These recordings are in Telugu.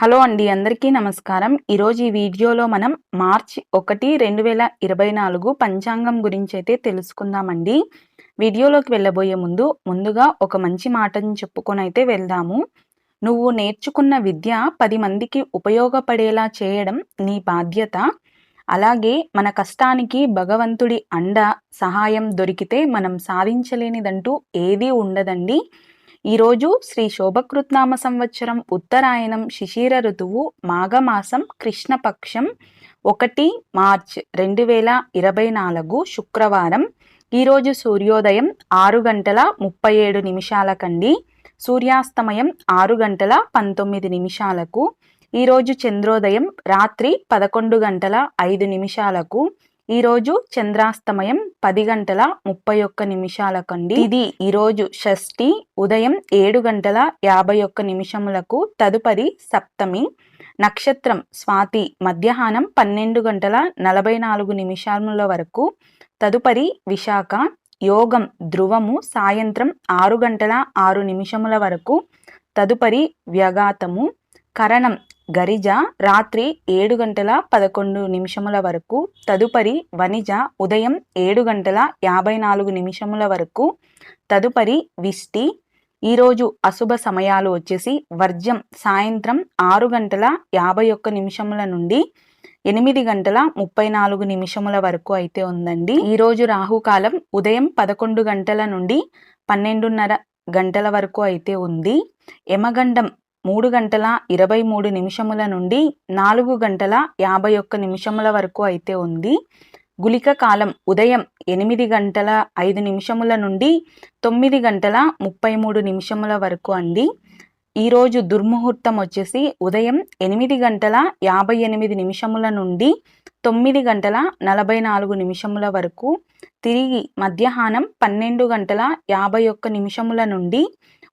హలో అండి అందరికీ నమస్కారం. ఈరోజు ఈ వీడియోలో మనం మార్చి ఒకటి రెండు వేల ఇరవై నాలుగు పంచాంగం గురించి అయితే తెలుసుకుందామండి. వీడియోలోకి వెళ్ళబోయే ముందు ముందుగా ఒక మంచి మాటను చెప్పుకొని అయితే వెళ్దాము. నువ్వు నేర్చుకున్న విద్య పది మందికి ఉపయోగపడేలా చేయడం నీ బాధ్యత. అలాగే మన కష్టానికి భగవంతుడి అండ సహాయం దొరికితే మనం సాధించలేనిదంటూ ఏదీ ఉండదండి. ఈరోజు శ్రీ శోభకృత్నామ సంవత్సరం ఉత్తరాయణం శిశిర ఋతువు మాఘమాసం కృష్ణపక్షం ఒకటి మార్చ్ రెండు వేల ఇరవై నాలుగు శుక్రవారం. ఈరోజు సూర్యోదయం ఆరు గంటల ముప్పై ఏడు నిమిషాల కండి. సూర్యాస్తమయం ఆరు గంటల పంతొమ్మిది నిమిషాలకు. ఈరోజు చంద్రోదయం రాత్రి పదకొండు గంటల ఐదు నిమిషాలకు. ఈరోజు చంద్రాస్తమయం పది గంటల ముప్పై ఒక్క నిమిషాలకండి. ఇది ఈరోజు షష్ఠి ఉదయం ఏడు గంటల యాభై ఒక్క నిమిషములకు తదుపరి సప్తమి నక్షత్రం స్వాతి మధ్యాహ్నం పన్నెండు గంటల నలభై నాలుగు నిమిషముల వరకు. తదుపరి విశాఖ యోగం ధ్రువము సాయంత్రం ఆరు గంటల ఆరు నిమిషముల వరకు. తదుపరి వ్యగాతము కరణం గరిజ రాత్రి ఏడు గంటల పదకొండు నిమిషముల వరకు తదుపరి వనిజ ఉదయం ఏడు గంటల యాభై నాలుగు నిమిషముల వరకు తదుపరి విష్టి ఈరోజు అశుభ సమయాలు వచ్చేసి వర్జం సాయంత్రం ఆరు గంటల యాభై ఒక్క నిమిషముల నుండి ఎనిమిది గంటల ముప్పై నాలుగు నిమిషముల వరకు అయితే ఉందండి. ఈరోజు రాహుకాలం ఉదయం పదకొండు గంటల నుండి పన్నెండున్నర గంటల వరకు అయితే ఉంది. యమగండం మూడు గంటల ఇరవై మూడు నిమిషముల నుండి నాలుగు గంటల యాభై ఒక్క నిమిషముల వరకు అయితే ఉంది. గులిక కాలం ఉదయం ఎనిమిది గంటల ఐదు నిమిషముల నుండి తొమ్మిది గంటల ముప్పై మూడు నిమిషముల వరకు అండి ఈరోజు దుర్ముహూర్తం వచ్చేసి ఉదయం ఎనిమిది గంటల యాభై ఎనిమిది నిమిషముల నుండి తొమ్మిది గంటల నలభై నాలుగు నిమిషముల వరకు. తిరిగి మధ్యాహ్నం పన్నెండు గంటల యాభై ఒక్క నిమిషముల నుండి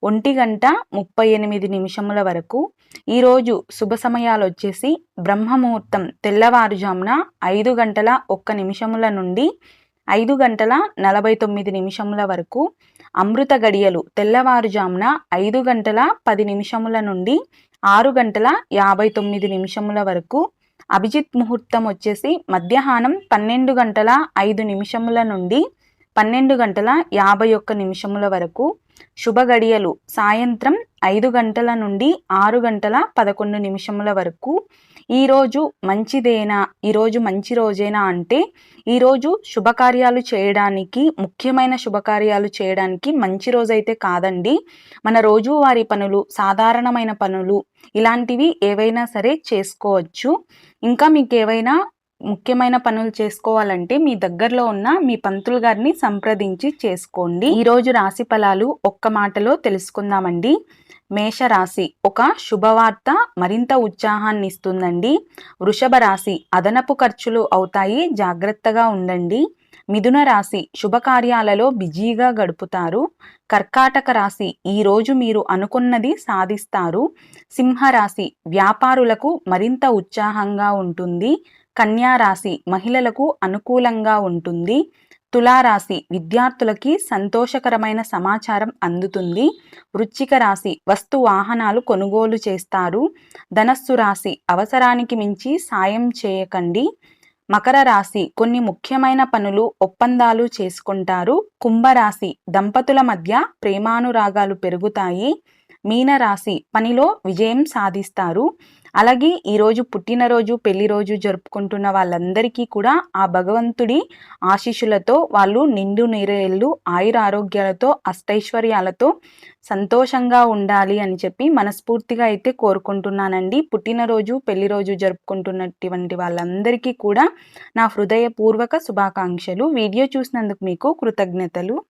ఒంటి గంట ముప్పై ఎనిమిది నిమిషముల వరకు. ఈరోజు శుభ సమయాలు వచ్చేసి బ్రహ్మముహూర్తం తెల్లవారుజామున ఐదు గంటల ఒక్క నిమిషముల నుండి ఐదు గంటల నలభై తొమ్మిది నిమిషముల వరకు. అమృత గడియలు తెల్లవారుజామున ఐదు గంటల పది నిమిషముల నుండి ఆరు గంటల యాభై తొమ్మిది నిమిషముల వరకు. అభిజిత్ ముహూర్తం వచ్చేసి మధ్యాహ్నం పన్నెండు గంటల ఐదు నిమిషముల నుండి పన్నెండు గంటల యాభై ఒక్క నిమిషముల వరకు. శుభ గడియలు సాయంత్రం ఐదు గంటల నుండి ఆరు గంటల పదకొండు నిమిషముల వరకు ఈరోజు మంచిదేనా? ఈరోజు మంచి రోజేనా అంటే ఈరోజు శుభకార్యాలు చేయడానికి ముఖ్యమైన శుభకార్యాలు చేయడానికి మంచి రోజైతే కాదండి. మన రోజువారి పనులు సాధారణమైన పనులు ఇలాంటివి ఏవైనా సరే చేసుకోవచ్చు. ఇంకా మీకు ఏవైనా ముఖ్యమైన పనులు చేసుకోవాలంటే మీ దగ్గరలో ఉన్న మీ పంతులు గారిని సంప్రదించి చేసుకోండి. ఈరోజు రాశి ఫలాలు ఒక్క మాటలో తెలుసుకుందామండి. మేషరాశి ఒక శుభవార్త మరింత ఉత్సాహాన్ని ఇస్తుందండి. వృషభ రాశి అదనపు ఖర్చులు అవుతాయి జాగ్రత్తగా ఉండండి. మిథున రాశి శుభకార్యాలలో బిజీగా గడుపుతారు. కర్కాటక రాశి ఈరోజు మీరు అనుకున్నది సాధిస్తారు. సింహరాశి వ్యాపారులకు మరింత ఉత్సాహంగా ఉంటుంది. కన్యారాశి మహిళలకు అనుకూలంగా ఉంటుంది. తులారాశి విద్యార్థులకి సంతోషకరమైన సమాచారం అందుతుంది. వృచ్చిక రాశి వస్తు వాహనాలు కొనుగోలు చేస్తారు. ధనస్సు రాశి అవసరానికి మించి సాయం చేయకండి. మకర రాశి కొన్ని ముఖ్యమైన పనులు ఒప్పందాలు చేసుకుంటారు. కుంభరాశి దంపతుల మధ్య ప్రేమానురాగాలు పెరుగుతాయి. మీనరాశి పనిలో విజయం సాధిస్తారు. అలాగే ఈరోజు పుట్టినరోజు పెళ్ళి రోజు జరుపుకుంటున్న వాళ్ళందరికీ కూడా ఆ భగవంతుడి ఆశీస్సులతో వాళ్ళు నిండు నీరేళ్ళు ఆయుర ఆరోగ్యాలతో అష్టైశ్వర్యాలతో సంతోషంగా ఉండాలి అని చెప్పి మనస్ఫూర్తిగా అయితే కోరుకుంటున్నానండి. పుట్టినరోజు పెళ్ళి రోజు జరుపుకుంటున్నటువంటి వాళ్ళందరికీ కూడా నా హృదయపూర్వక శుభాకాంక్షలు. వీడియో చూసినందుకు మీకు కృతజ్ఞతలు.